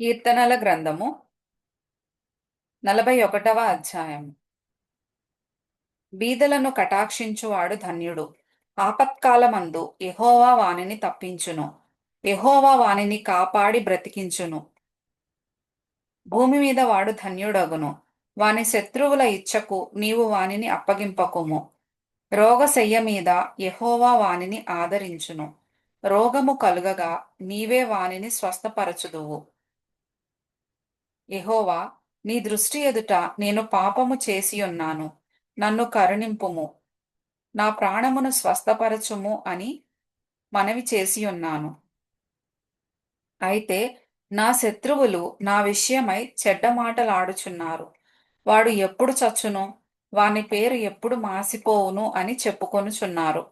కీర్తనల గ్రంథము నలభై ఒకటవ అధ్యాయం. బీదలను కటాక్షించువాడు ధన్యుడు. ఆపత్కాలమందు ఎహోవా వానిని తప్పించును. ఎహోవా వానిని కాపాడి బ్రతికించును. భూమి మీద వాడు ధన్యుడగును. వాని శత్రువుల ఇచ్చకు నీవు వానిని అప్పగింపకుము. రోగశయ్య మీద ఎహోవా వానిని ఆదరించును. రోగము కలుగగా నీవే వానిని స్వస్థపరచుదువు. ఎహోవా నీ దృష్టి ఎదుట నేను పాపము చేసి ఉన్నాను. నన్ను కరుణింపుము. నా ప్రాణమును స్వస్థపరచుము అని మనవి చేసి ఉన్నాను. అయితే నా శత్రువులు నా విషయమై చెడ్డ మాటలాడుచున్నారు. వాడు ఎప్పుడు చచ్చును? వాని పేరు ఎప్పుడు మాసిపోవును అని చెప్పుకొనుచున్నారు.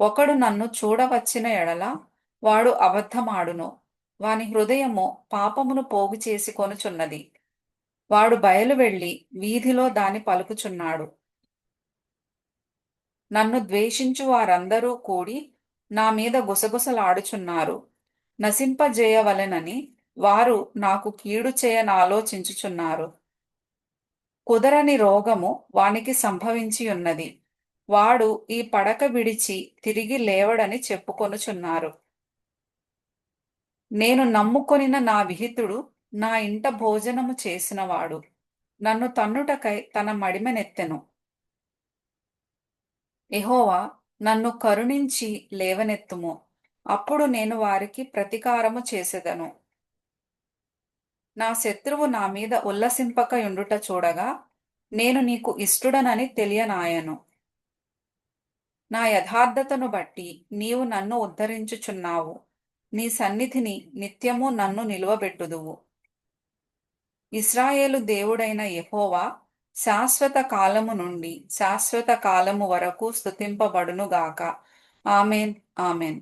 ఒకడు నన్ను చూడవచ్చిన ఎడల వాడు అబద్ధమాడును. వాని హృదయము పాపమును పోగు చేసి కొనుచున్నది. వాడు బయలు వెళ్ళి వీధిలో దాని పలుకుచున్నాడు. నన్ను ద్వేషించు వారందరూ కూడి నా మీద గుసగుసలాడుచున్నారు. నశింపజేయవలెనని వారు నాకు కీడు చేయనాలోచించుచున్నారు కుదరని రోగము వానికి సంభవించి ఉన్నది వాడు ఈ పడక విడిచి తిరిగి లేవడని చెప్పుకొనుచున్నారు. నేను నమ్ముకొనిన నా విహితుడు నా ఇంట భోజనము చేసినవాడు. నన్ను తన్నుటకై తన మడిమెనెత్తెను. ఎహోవా నన్ను కరుణించి లేవనెత్తుము. అప్పుడు నేను వారికి ప్రతీకారము చేసేదను. నా శత్రువు నా మీద ఉల్లసింపక ఉండుట చూడగా నేను నీకు ఇష్టుడనని తెలియనాయను. నా యథార్థతను బట్టి నీవు నన్ను ఉద్ధరించుచున్నావు. నీ సన్నిధిని నిత్యము నన్ను నిలువబెట్టుదువు. ఇస్రాయేలు దేవుడైన యహోవా శాశ్వత కాలము నుండి శాశ్వత కాలము వరకు స్థుతింపబడునుగాక ఆమెన్ ఆమెన్.